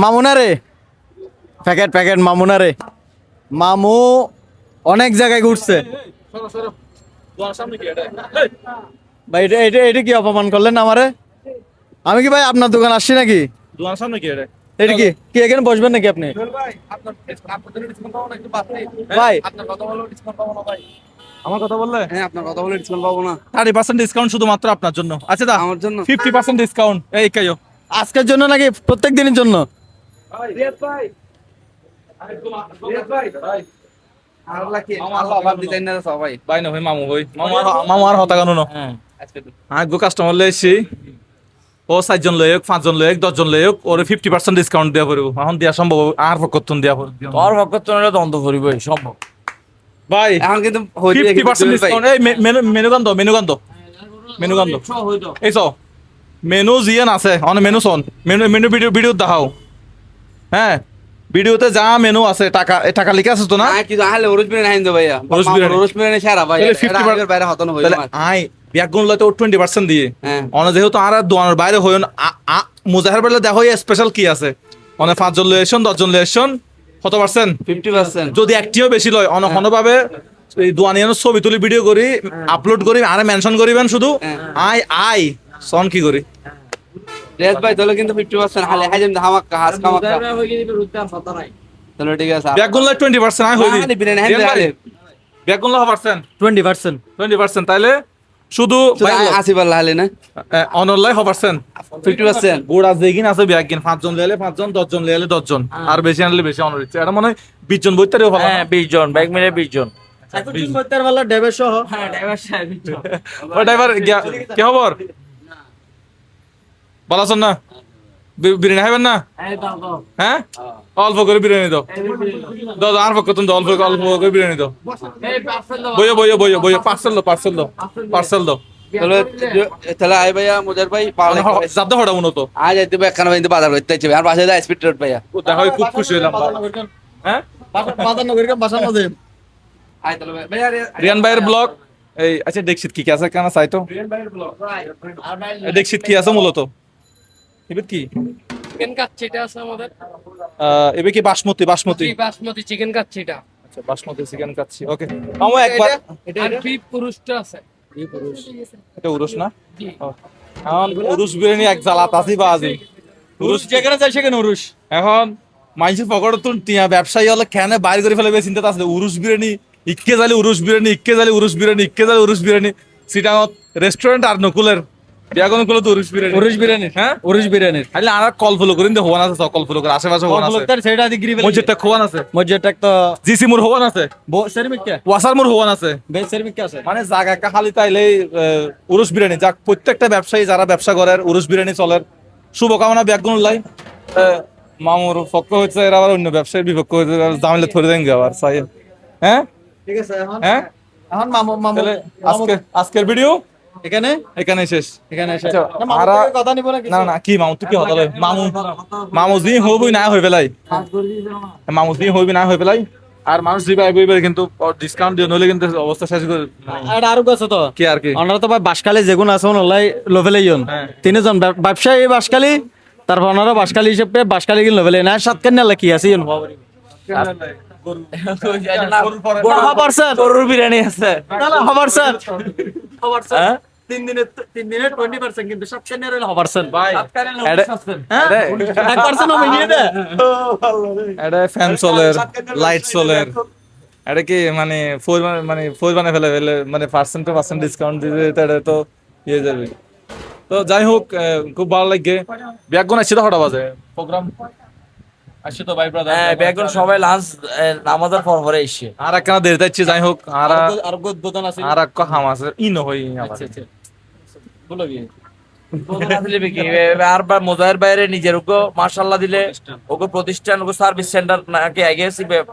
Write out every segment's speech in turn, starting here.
মামুনা রে packet packet মামুনা রে মামু অনেক জায়গায় ঘুরছে। ভাই এটা এটা এটা কি অপমান করলেন আমারে? আমি কি ভাই আপনার দোকান আসছি নাকি? দোকান সামনে কি এটা এটা কি কি এখানে বসবেন নাকি আপনি? ভাই। আমার কথা বললে? হ্যাঁ আপনার কথা বলে ডিসকাউন্ট পাবো না। থার্টি পার্সেন্ট ডিসকাউন্ট শুধুমাত্র আপনার জন্য। আচ্ছা দা আমার জন্য। ফিফটি পার্সেন্ট ডিসকাউন্ট এই কাইও। আজকের জন্য নাকি প্রত্যেক দিনের জন্য? কাস্টমার লই এসছি। ও চারজন পাঁচজন হোক দশজন হোক ওরে ফিফটি পার্সেন্ট ডিসকাউন্ট দেওয়া পড়ব। এখন দেওয়া সম্ভব আর পক্ষতন দেওয়া পড়ব। তোর ভক্ত নিলে দ্বন্দ্ব করিবই সম্ভব। ভাই এখন কিন্তু ফিফটি পার্সেন্ট ডিসকাউন্ট এই মেনু গান দাও মেনু গান দাও। মেনু গান দাও। এই চো মেনু জিয়ান আছে অন মেনু শোন মেনু মেনু ভিডিও ভিডিও দেখাও। হ্যাঁ ভিডিওতে যা মেনু আছে টাকা টাকা লিখে আছে তো না? না কিন্তু আহলে ওরস বিরিয়ানি হাইন দো ভাইয়া। ওরস বিরিয়ানি। ওরস বিরিয়ানি সারা ভাই। তাহলে 50 এটা বাইরে হতন হইল তাহলে আই লইতে টোয়েন্টি পার্সেন্ট দিয়ে। হ্যাঁ। অনে যেহেতু আর দোকানের বাইরে হই মুজাহের বেলা দেখো স্পেশাল কি আছে? অনে পাঁচজন লই এসন দশজন লই এসন কত পার্সেন্ট ফিফটি পার্সেন্ট যদি একটিও বেশি লয় অন ভাবে এই দোয়ানিয়ানোর ছবি তুলি ভিডিও করি আপলোড করি আর মেনশন করিবেন শুধু। হ্যাঁ। আই আই সন কি করি। রেস ভাই তাহলে কিন্তু ফিফটি পার্সেন্ট হালে হাইজেম হামাক্কা হাস কামাক্কা তাহলে ঠিক আছে ব্যাগুন লয় টোয়েন্টি পার্সেন্ট আই হই আহলে বিরিয়ানি। হাইন দো হালে ব্যাগুন লয় percent twenty percent twenty percent তাইলে শুধু আসি পারলা হালে না? অনলাই গোড় আছে কিন আছে ব্যাগ কিন পাঁচজন লেলে পাঁচজন দশজন লেলে দশজন। আর বেশি আনলে বেশি অনার ইচ্ছে এটা মনে হয় বিশ জন বইতারেও ভালো। হ্যাঁ বিশ জন ব্যাগ মিলে বিশ জন ডেবের সহ। ও ড্রাইভার কি খবর? ভালো আছেন না বিরিয়ানি খাইবেন না? হ্যাঁ অল্প করে বিরিয়ানি দাও। দাও। দাও, আর পক্ষ তুমি অল্প অল্প করে বিরিয়ানি দাও। বইয়ে বইয়ে বইয়ে বইয়ে পার্সেল দাও পার্সেল দাও পার্সেল দাও। তাহলে তাহলে আই ভাইয়া মুজার ভাই পাওয়া হড়া মনে তো আজ একখানা বাজার করতে আর পাশে যায় স্পিড রোড ভাইয়া। দেখা খুব খুশি হলাম হ্যাঁ? বাজার নগরীর বাসার মধ্যে আই তাহলে ভাই। ভাইয়া রিয়ান ভাইয়ের ব্লগ এই আচ্ছা দেখছিত কি কি আছে? কেন দেখছিত কি আছে মূলত? এবার কি? চিকেন এটা আছে আমাদের। কি বাসমতি বাসমতি? বাসমতি চিকেন এটা। আচ্ছা বাসমতি চিকেন খাচ্ছি ওকে আমো একবার আর বিফ পুরুষটা আছে। এটা উরুস না? এখন উরুস বিরিয়ানি এক জ্বালা তাসি বাজি। উরুষ যেখানে যাই সেখানে উরুষ। এখন মানুষের পকেটে তুন টিয়া ব্যবসায়ী হলে কেন বাইরে করে ফেলে চিন্তা আছে। উরুস বিরিয়ানি ইক্কে জালি উরুস বিরিয়ানি ইক্কে জালি উরুস বিরিয়ানি ইক্কে জালি উরুস বিরিয়ানি। সিটাঙত রেস্টুরেন্ট আর নকুলের বিয়াগন কুলো তো উরুস বিরিয়ানি। উরুষ বিরিয়ানির হ্যাঁ? উরুষ বিরিয়ানির আইলে আর কল ফলো করিন দে হোয়ান আছে কল ফলো করে আশেপাশে হোয়ান আছে। সেটা দি গিরি মসজিদটা খোয়ান আছে। মসজিদটা তো জিসি মোর হোয়ান আছে। বো সেরমিক কে? ওয়াসার মোর হোয়ান আছে। বেশ সেরমিক কে আছে? মানে জায়গা একটা খালি তাইলে উরুস বিরিয়ানি। যাক প্রত্যেকটা ব্যবসায়ী যারা ব্যবসা করে উরুস বিরিয়ানি চলে। শুভকামনা ব্যাগুন লাই। মামুর পক্ষ হচ্ছে এরা আবার অন্য ব্যবসায়ীর বিপক্ষ হচ্ছে জামিলে ধরে দেন আবার সাই হ্যাঁ? ঠিক আছে হ্যাঁ? এখন মামু মামু আজকে আজকের ভিডিও এখানে? এখানে শেষ। এখানে আচ্ছা, না, আরা- কথা নিব না না না কি মামু তুই কি হতালে মামু মামু জি হবই না হই পেলাই। মামু জি হইবি না হই পেলাই। আর মানুষ দিবে আইবই কিন্তু ডিসকাউন্ট দিয়ে নইলে কিন্তু অবস্থা শেষ করে আর আরও আছে তো। কি আর কি? ওনারা তো ভাই বাসকালি যেগুন আছে ওনারাই লোভেলে ইয়ন। হ্যাঁ। তিনজন ব্যব- ব্যবসায়ী বাসকালি তারপর ওনারা বাসকালি হিসেবে বাসকালি কিন লোভেলে না সাতকান নালে কি আছে গরুর বিরিয়ানি আছে। খবর স্যার। খবর স্যার। তিন দিনে তিন দিনে টোয়েন্টি পার্সেন্ট কিন্তু সাতকান নালে খবর স্যার ভাই। হ্যাঁ? এক পার্সেন্ট হবে নিয়ে দে। এটা ফ্যান চলের লাইট চলের। এটা কি মানে ফোর মানে ফোর মানে ফেলে ফেলে মানে পার্সেন্ট টু পার্সেন্ট ডিসকাউন্ট দিতে তো এটা তো ইয়ে যাবে। তো যাই হোক খুব ভালো লাগে ব্যাগুন আসছে তো হঠাৎ বাজে? প্রোগ্রাম? আসছে তো ভাই ব্রাদার হ্যাঁ সবাই লাঞ্চ নামাজের পর পরে এসে। আর একখানা দেরি যাচ্ছে যাই হোক আর আর উদ্বোধন আছে। আর এক হাম আছে ইনো হই আবার। বলো কি? মোজাহের বাইরে নিজের ওকে মার্শাল্লাহ দিলে ওকে প্রতিষ্ঠান ওকে সার্ভিস সেন্টার নাকি আগে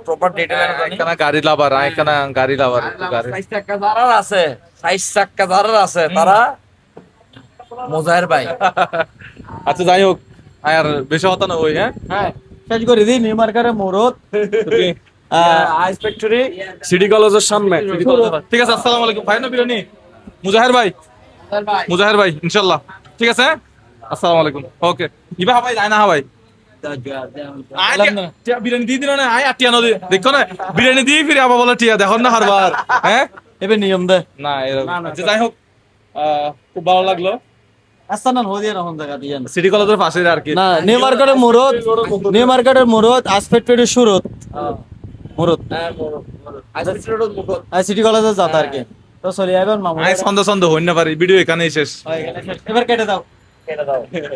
প্রপার ডিটেল একখানা গাড়ি লাভার একখানা গাড়ি লাভার গাড়ি। সাইজ চাক্কা যারা আছে সাইজ চাক্কা যারা আছে তারা মোজাহের ভাই। আচ্ছা যাই হোক আর বেশি হতা না ওই হ্যাঁ? হ্যাঁ শেষ করে দিই নিউ মার্কারে মোরত আইস ফ্যাক্টরি সিটি কলেজের সামনে। ঠিক আছে আসসালামু আলাইকুম। ভাই না বিরিয়ানি। মুজাহির ভাই। মুজাহির ভাই। ইনশাল্লাহ। ঠিক আছে? আসসালামু আলাইকুম। ওকে। ইবা হাবাই যায় না হাবাই। আয় টিয়া- টিয়া বিরিয়ানি দিয়ে দিল না? আয় আর নদী দেখো না বিরিয়ানি দিয়ে ফিরে আবার বলে টিয়া দেখো না হারবার। হ্যাঁ? নিয়ম দে। না এরকম আচ্ছা, যাই হোক আহ, খুব ভালো লাগল। আস্তা না হদিয়া রকম জায়গা দিয়ে সিটি কলেজের পাশে আর কি। না নিউ মার্কেটের মুরত নিউ মার্কেটের মুরত আসপেট পেটের সুরত। মুরত। সিটি যাতা আর কি। তো চলে যাবেন মামু আয় ছন্দ ছন্দ হইন না পারি ভিডিও এখানেই শেষ। এবার কেটে দাও।